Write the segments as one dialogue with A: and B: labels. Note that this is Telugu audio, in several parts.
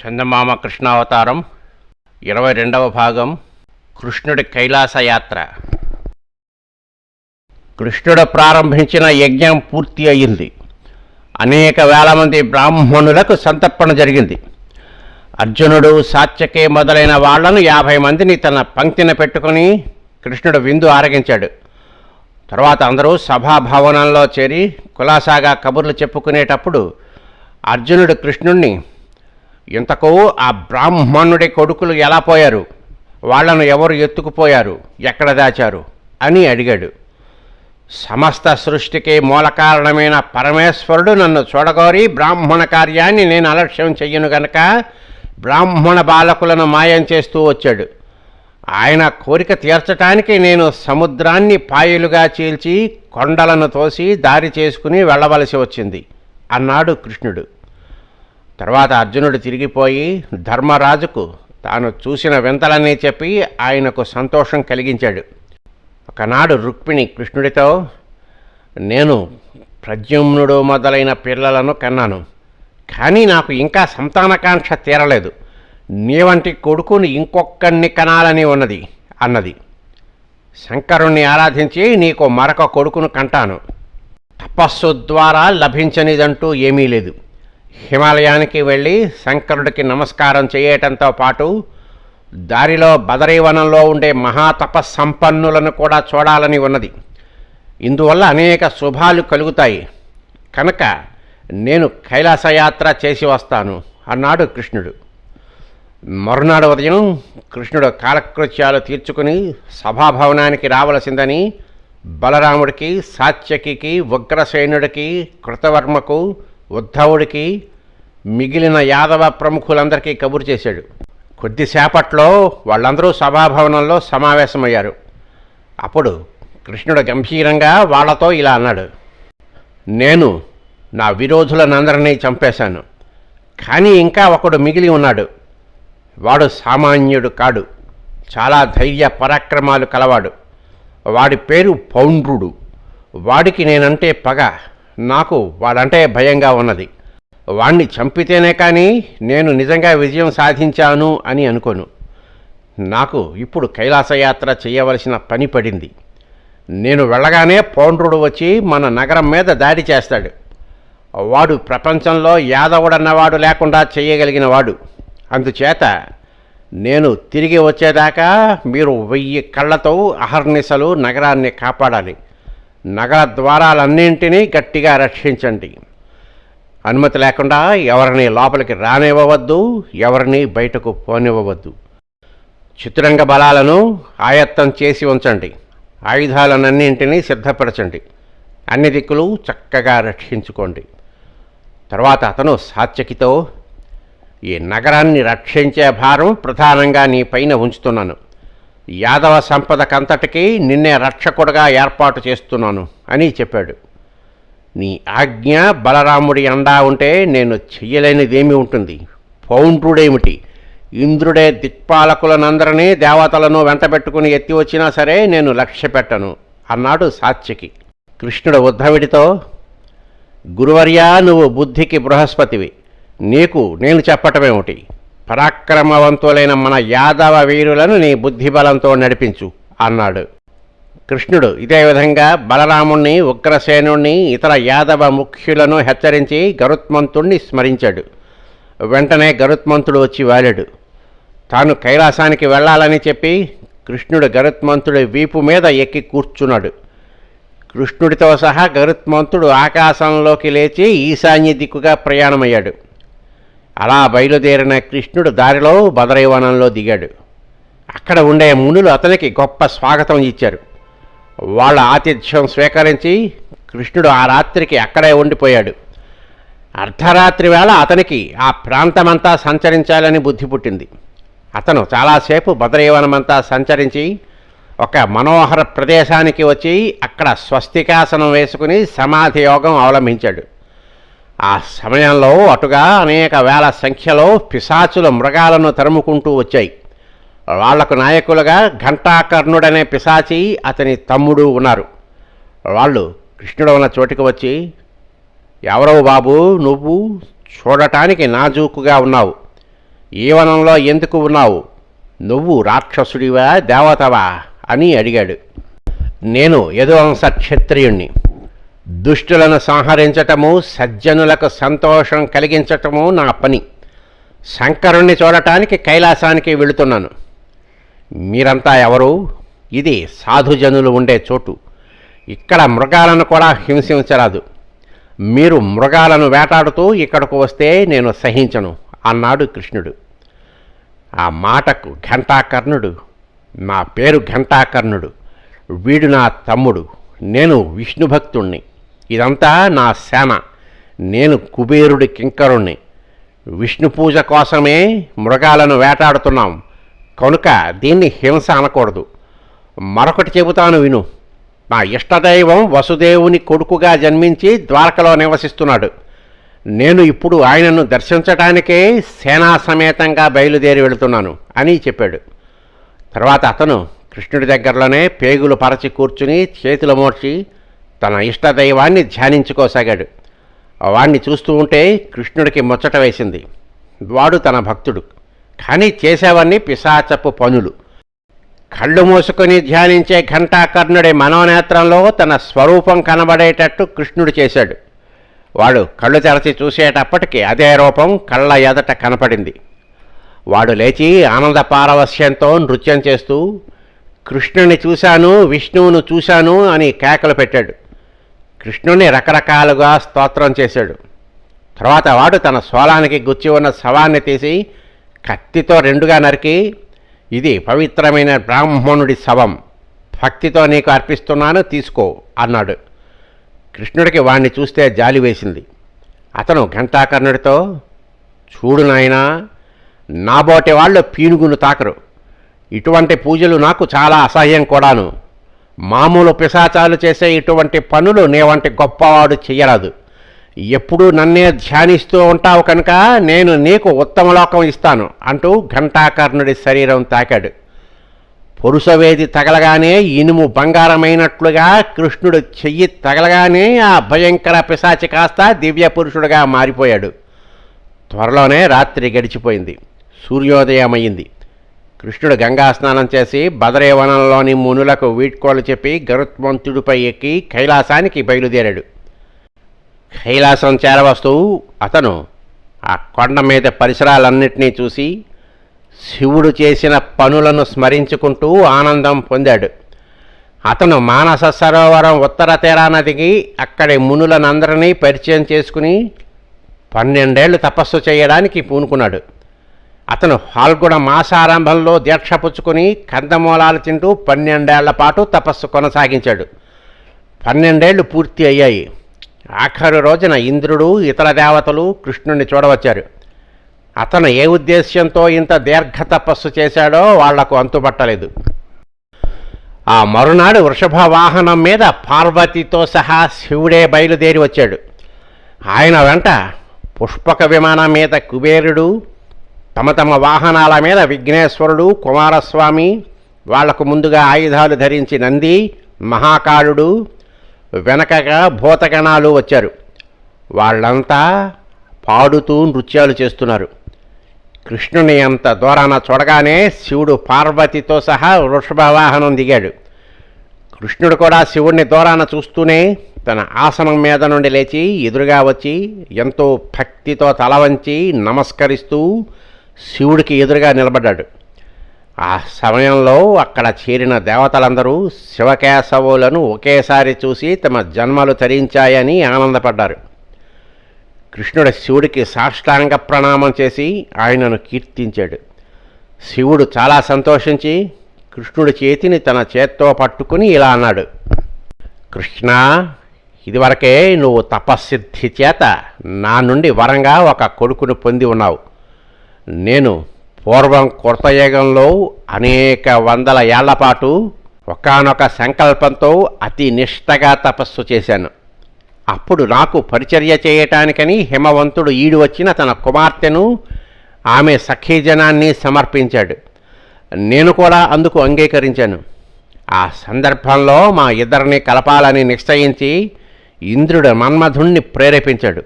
A: చందమామ కృష్ణావతారం ఇరవై రెండవ భాగం కృష్ణుడి కైలాసయాత్ర కృష్ణుడు ప్రారంభించిన యజ్ఞం పూర్తి అయింది. అనేక వేల మంది బ్రాహ్మణులకు సంతర్పణ జరిగింది. అర్జునుడు సాత్యకే మొదలైన వాళ్ళను యాభై మందిని తన పంక్తిన పెట్టుకుని కృష్ణుడు విందు ఆరగించాడు. తర్వాత అందరూ సభాభవనంలో చేరి కులాసాగా కబుర్లు చెప్పుకునేటప్పుడు అర్జునుడు కృష్ణుణ్ణి ఇంతకు ఆ బ్రాహ్మణుడి కొడుకులు ఎలా పోయారు? వాళ్ళను ఎవరు ఎత్తుకుపోయారు? ఎక్కడ దాచారు? అని అడిగాడు. సమస్త సృష్టికి మూల కారణమైన పరమేశ్వరుడు నన్ను చూడగోరి బ్రాహ్మణ కార్యాన్ని నేను అలక్ష్యం చెయ్యను గనక బ్రాహ్మణ బాలకులను మాయం చేస్తూ వచ్చాడు. ఆయన కోరిక తీర్చటానికి నేను సముద్రాన్ని పాయలుగా చీల్చి కొండలను తోసి దారి చేసుకుని వెళ్ళవలసి వచ్చింది అన్నాడు కృష్ణుడు. తర్వాత అర్జునుడు తిరిగిపోయి ధర్మరాజుకు తాను చూసిన వింతలన్నీ చెప్పి ఆయనకు సంతోషం కలిగించాడు. ఒకనాడు రుక్మిణి కృష్ణుడితో నేను ప్రద్యుమ్నుడు మొదలైన పిల్లలను కన్నాను కానీ నాకు ఇంకా సంతానకాంక్ష తీరలేదు. నీ వంటి కొడుకుని ఇంకొక్కడిని కనాలని ఉన్నది అన్నది. శంకరుణ్ణి ఆరాధించి నీకు మరొక కొడుకును కంటాను. తపస్సు ద్వారా లభించనిదంటూ ఏమీ లేదు. హిమాలయానికి వెళ్ళి శంకరుడికి నమస్కారం చేయటంతో పాటు దారిలో బదరీవనంలో ఉండే మహాతపస్సంపన్నులను కూడా చూడాలని ఉన్నది. ఇందువల్ల అనేక శుభాలు కలుగుతాయి. కనుక నేను కైలాసయాత్ర చేసి వస్తాను అన్నాడు కృష్ణుడు. మరునాడు ఉదయం కృష్ణుడు కాలకృత్యాలు తీర్చుకుని సభాభవనానికి రావలసిందని బలరాముడికి సాత్యకికి ఉగ్రసేనుడికి కృతవర్మకు ఉద్ధవుడికి మిగిలిన యాదవ ప్రముఖులందరికీ కబురు చేశాడు. కొద్దిసేపట్లో వాళ్ళందరూ సభాభవనంలో సమావేశమయ్యారు. అప్పుడు కృష్ణుడు గంభీరంగా వాళ్ళతో ఇలా అన్నాడు నేను నా విరోధులనందరినీ చంపేశాను. కానీ ఇంకా ఒకడు మిగిలి ఉన్నాడు. వాడు సామాన్యుడు కాడు. చాలా ధైర్య పరాక్రమాలు కలవాడు. వాడి పేరు పౌండ్రుడు. వాడికి నేనంటే పగ. నాకు వాడంటే భయంగా ఉన్నది. వాణ్ణి చంపితేనే కానీ నేను నిజంగా విజయం సాధించాను అని అనుకోను. నాకు ఇప్పుడు కైలాసయాత్ర చేయవలసిన పని పడింది. నేను వెళ్ళగానే పౌండ్రుడు వచ్చి మన నగరం మీద దాడి చేస్తాడు. వాడు ప్రపంచంలో యాదవుడన్నవాడు లేకుండా చేయగలిగిన వాడు. అందుచేత నేను తిరిగి వచ్చేదాకా మీరు వెయ్యి కళ్ళతో అహర్నిశలు నగరాన్ని కాపాడాలి. నగర ద్వారాలన్నింటినీ గట్టిగా రక్షించండి. అనుమతి లేకుండా ఎవరిని లోపలికి రానివ్వవద్దు ఎవరిని బయటకు పోనివ్వవద్దు. చిత్రంగ బలాలను ఆయత్తం చేసి ఉంచండి. ఆయుధాలనన్నింటినీ సిద్ధపరచండి. అన్ని దిక్కులు చక్కగా రక్షించుకోండి. తర్వాత అతను సాత్యకితో ఈ నగరాన్ని రక్షించే భారం ప్రధానంగా నీ పైన ఉంచుతున్నాను. యాదవ సంపదకంతటికీ నిన్నే రక్షకుడుగా ఏర్పాటు చేస్తున్నాను అని చెప్పాడు. నీ ఆజ్ఞ బలరాముడి అండా ఉంటే నేను చెయ్యలేనిదేమి ఉంటుంది. పౌండ్రుడేమిటి? ఇంద్రుడే దిక్పాలకులనందరినీ దేవతలను వెంటబెట్టుకుని ఎత్తి వచ్చినా సరే నేను లక్ష్య పెట్టను అన్నాడు సాత్యకి కృష్ణుడు ఉద్ధవుడితో గురువర్యా నువ్వు బుద్ధికి బృహస్పతివి. నీకు నేను చెప్పటమేమిటి? పరాక్రమవంతులైన మన యాదవ వీరులను నీ బుద్ధిబలంతో నడిపించు అన్నాడు. కృష్ణుడు ఇదే విధంగా బలరాముణ్ణి ఉగ్రసేనుణ్ణి ఇతర యాదవ ముఖ్యులను హెచ్చరించి గరుత్మంతుణ్ణి స్మరించాడు. వెంటనే గరుత్మంతుడు వచ్చి వాలాడు. తాను కైలాసానికి వెళ్ళాలని చెప్పి కృష్ణుడు గరుత్మంతుడి వీపు మీద ఎక్కి కూర్చున్నాడు. కృష్ణుడితో సహా గరుత్మంతుడు ఆకాశంలోకి లేచి ఈశాన్య దిక్కుగా ప్రయాణమయ్యాడు. అలా బయలుదేరిన కృష్ణుడు దారిలో బదరైవనంలో దిగాడు. అక్కడ ఉండే మునులు అతనికి గొప్ప స్వాగతం ఇచ్చారు. వాళ్ళ ఆతిథ్యం స్వీకరించి కృష్ణుడు ఆ రాత్రికి అక్కడే ఉండిపోయాడు. అర్ధరాత్రి వేళ అతనికి ఆ ప్రాంతమంతా సంచరించాలని బుద్ధి పుట్టింది. అతను చాలాసేపు బదరీవనమంతా సంచరించి ఒక మనోహర ప్రదేశానికి వచ్చి అక్కడ స్వస్తికాసనం వేసుకుని సమాధి యోగం అవలంబించాడు. ఆ సమయంలో అటుగా అనేక వేల సంఖ్యలో పిశాచుల మృగాలను తరుముకుంటూ వచ్చాయి. వాళ్ళకు నాయకులుగా ఘంటాకర్ణుడనే పిశాచి అతని తమ్ముడు ఉన్నారు. వాళ్ళు కృష్ణుడు ఉన్న చోటికి వచ్చి ఎవరో బాబు నువ్వు చూడటానికి నాజూకుగా ఉన్నావు. ఈ వనంలో ఎందుకు ఉన్నావు? నువ్వు రాక్షసుడివా దేవతవా? అని అడిగాడు. నేను యదువంశ క్షత్రియుణ్ణి దుష్టులను సంహరించటము సజ్జనులకు సంతోషం కలిగించటము నా పని. శంకరుణ్ణి చూడటానికి కైలాసానికి వెళుతున్నాను. మీరంతా ఎవరు? ఇది సాధుజనులు ఉండే చోటు. ఇక్కడ మృగాలను కూడా హింసించరాదు. మీరు మృగాలను వేటాడుతూ ఇక్కడకు వస్తే నేను సహించను అన్నాడు కృష్ణుడు. ఆ మాటకు ఘంటాకర్ణుడు నా పేరు ఘంటాకర్ణుడు. వీడు నా తమ్ముడు. నేను విష్ణు భక్తుణ్ణి ఇదంతా నా సేన నేను కుబేరుడి కింకరుణ్ణి. విష్ణు పూజ కోసమే మృగాలను వేటాడుతున్నాం. కనుక దీన్ని హింస అనకూడదు. మరొకటి చెబుతాను విను. నా ఇష్టదైవం వసుదేవుని కొడుకుగా జన్మించి ద్వారకలో నివసిస్తున్నాడు. నేను ఇప్పుడు ఆయనను దర్శించటానికే సేనా సమేతంగా బయలుదేరి వెళుతున్నాను అని చెప్పాడు. తర్వాత అతను కృష్ణుడి దగ్గరలోనే పేగులు పరచి కూర్చుని చేతులు మోడ్చి తన ఇష్టదైవాన్ని ధ్యానించుకోసాగాడు. వాణ్ణి చూస్తూ ఉంటే కృష్ణుడికి ముచ్చట వేసింది. వాడు తన భక్తుడు. కానీ చేసేవన్నీ పిశాచపు పనులు. కళ్ళు మూసుకొని ధ్యానించే ఘంటాకర్ణుడి మనోనేత్రంలో తన స్వరూపం కనబడేటట్టు కృష్ణుడు చేశాడు. వాడు కళ్ళు తెరచి చూసేటప్పటికి అదే రూపం కళ్ళ ఎదట కనపడింది. వాడు లేచి ఆనంద పారవస్యంతో నృత్యం చేస్తూ కృష్ణుని చూశాను విష్ణువును చూశాను అని కేకలు పెట్టాడు. కృష్ణుని రకరకాలుగా స్తోత్రం చేశాడు. తర్వాత వాడు తన సోలానికి గుచ్చి ఉన్న శవాన్ని తీసి కత్తితో రెండుగా నరికి ఇది పవిత్రమైన బ్రాహ్మణుడి శవం భక్తితో నీకు అర్పిస్తున్నాను తీసుకో అన్నాడు. కృష్ణుడికి వాణ్ణి చూస్తే జాలి వేసింది. అతను ఘంటాకర్ణుడితో చూడు నాయనా నాబోటి వాళ్ళు పీనుగును తాకరు. ఇటువంటి పూజలు నాకు చాలా అసహ్యం కూడాను. మామూలు పిశాచాలు చేసే ఇటువంటి పనులు నీ వంటి గొప్పవాడు చెయ్యరాదు ఎప్పుడూ నన్నే ధ్యానిస్తూ ఉంటావు కనుక నేను నీకు ఉత్తమ లోకం ఇస్తాను అంటూ ఘంటాకర్ణుడి శరీరం తాకాడు. పురుషవేది తగలగానే ఇనుము బంగారమైనట్లుగా కృష్ణుడు చెయ్యి తగలగానే ఆ భయంకర పిశాచి కాస్త దివ్య పురుషుడుగా మారిపోయాడు. త్వరలోనే రాత్రి గడిచిపోయింది. సూర్యోదయమయ్యింది. కృష్ణుడు గంగా స్నానం చేసి బదరేవనంలోని మునులకు వీడ్కోలు చెప్పి గరుత్మంతుడిపై ఎక్కి కైలాసానికి బయలుదేరాడు. కైలాసం చేరవస్తూ అతను ఆ కొండ మీద పరిసరాలన్నింటినీ చూసి శివుడు చేసిన పనులను స్మరించుకుంటూ ఆనందం పొందాడు. అతను మానస సరోవరం ఉత్తర తీరాన దిగి అక్కడి మునులనందరినీ పరిచయం చేసుకుని పన్నెండేళ్ళు తపస్సు చేయడానికి పూనుకున్నాడు. అతను హాల్గొడ మాసారంభంలో దీక్ష పుచ్చుకుని కందమూలాలు తింటూ పన్నెండేళ్ళ పాటు తపస్సు కొనసాగించాడు. పన్నెండేళ్ళు పూర్తి అయ్యాయి. ఆఖరు రోజున ఇంద్రుడు ఇతర దేవతలు కృష్ణుణ్ణి చూడవచ్చారు. అతను ఏ ఉద్దేశ్యంతో ఇంత దీర్ఘ తపస్సు చేశాడో వాళ్ళకు అంతుపట్టలేదు. ఆ మరునాడు వృషభ వాహనం మీద పార్వతితో సహా శివుడే బయలుదేరి వచ్చాడు. ఆయన వెంట పుష్పక విమానం మీద కుబేరుడు తమ తమ వాహనాల మీద విఘ్నేశ్వరుడు కుమారస్వామి వాళ్ళకు ముందుగా ఆయుధాలు ధరించి నంది మహాకాళుడు వెనకగా భూతగణాలు వచ్చారు. వాళ్ళంతా పాడుతూ నృత్యాలు చేస్తున్నారు. కృష్ణుని అంత దూరాన చూడగానే శివుడు పార్వతితో సహా వృషభవాహనం దిగాడు. కృష్ణుడు కూడా శివుడిని దూరాన చూస్తూనే తన ఆసనం మీద నుండి లేచి ఎదురుగా వచ్చి ఎంతో భక్తితో తల వంచి నమస్కరిస్తూ శివుడికి ఎదురుగా నిలబడ్డాడు. ఆ సమయంలో అక్కడ చేరిన దేవతలందరూ శివకేశవులను ఒకేసారి చూసి తమ జన్మలు తరించాయని ఆనందపడ్డారు. కృష్ణుడు శివుడికి సాష్టాంగ ప్రణామం చేసి ఆయనను కీర్తించాడు. శివుడు చాలా సంతోషించి కృష్ణుడి చేతిని తన చేత్తో పట్టుకుని ఇలా అన్నాడు. కృష్ణ ఇదివరకే నువ్వు తపస్సిద్ధి చేత నా నుండి వరంగా ఒక కొడుకును పొంది ఉన్నావు. నేను పూర్వం కృతయుగంలో అనేక వందల ఏళ్ళ పాటు ఒకానొక సంకల్పంతో అతి నిష్టగా తపస్సు చేశాను. అప్పుడు నాకు పరిచర్య చేయటానికని హిమవంతుడు ఈడు వచ్చిన తన కుమార్తెను ఆమె సఖీజనాన్ని సమర్పించాడు. నేను కూడా అందుకు అంగీకరించాను. ఆ సందర్భంలో మా ఇద్దరిని కలపాలని నిశ్చయించి ఇంద్రుడు మన్మధుణ్ణి ప్రేరేపించాడు.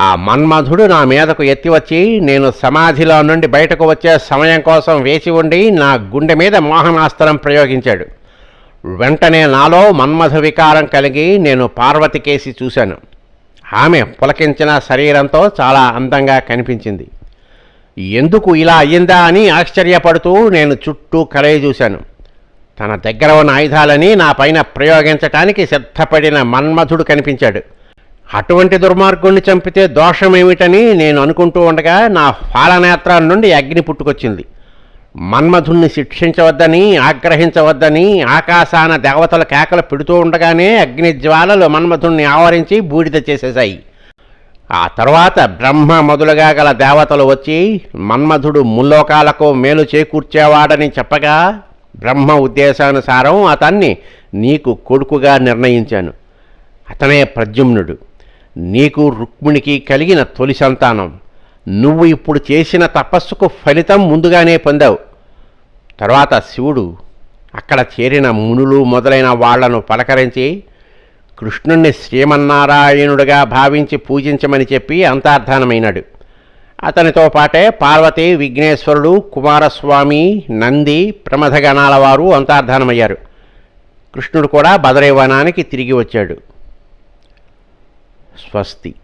A: ఆ మన్మధుడు నా మీదకు ఎత్తి వచ్చి నేను సమాధిలో నుండి బయటకు వచ్చే సమయం కోసం వేచి ఉండి నా గుండె మీద మోహనాస్త్రం ప్రయోగించాడు. వెంటనే నాలో మన్మధ వికారం కలిగి నేను పార్వతి కేసి చూశాను. ఆమె పులకించిన శరీరంతో చాలా అందంగా కనిపించింది. ఎందుకు ఇలా అయ్యిందా అని ఆశ్చర్యపడుతూ నేను చుట్టూ కలయి చూశాను. తన దగ్గర ఉన్న ఆయుధాలని నా పైన ప్రయోగించటానికి సిద్ధపడిన మన్మధుడు కనిపించాడు. అటువంటి దుర్మార్గుణ్ణి చంపితే దోషమేమిటని నేను అనుకుంటూ ఉండగా నా ఫాలనేత్రాల నుండి అగ్ని పుట్టుకొచ్చింది. మన్మధుణ్ణి శిక్షించవద్దని ఆగ్రహించవద్దని ఆకాశాన దేవతల కేకలు పెడుతూ ఉండగానే అగ్ని జ్వాలలు మన్మధుణ్ణి ఆవరించి బూడిద చేసేశాయి. ఆ తర్వాత బ్రహ్మ మొదలుగా గల దేవతలు వచ్చి మన్మధుడు ముల్లోకాలకు మేలు చేకూర్చేవాడని చెప్పగా బ్రహ్మ ఉద్దేశానుసారం అతన్ని నీకు కొడుకుగా నిర్ణయించాను. అతనే ప్రద్యుమ్నుడు. నీకు రుక్మిణికి కలిగిన తొలి సంతానం. నువ్వు ఇప్పుడు చేసిన తపస్సుకు ఫలితం ముందుగానే పొందావు. తర్వాత శివుడు అక్కడ చేరిన మునులు మొదలైన వాళ్ళను పలకరించి కృష్ణుణ్ణి శ్రీమన్నారాయణుడిగా భావించి పూజించమని చెప్పి అంతర్ధానమైనాడు. అతనితో పాటే పార్వతి విఘ్నేశ్వరుడు కుమారస్వామి నంది ప్రమథగణాల వారు అంతర్ధానమయ్యారు. కృష్ణుడు కూడా బదరీవనానికి తిరిగి వచ్చాడు. स्वस्ति।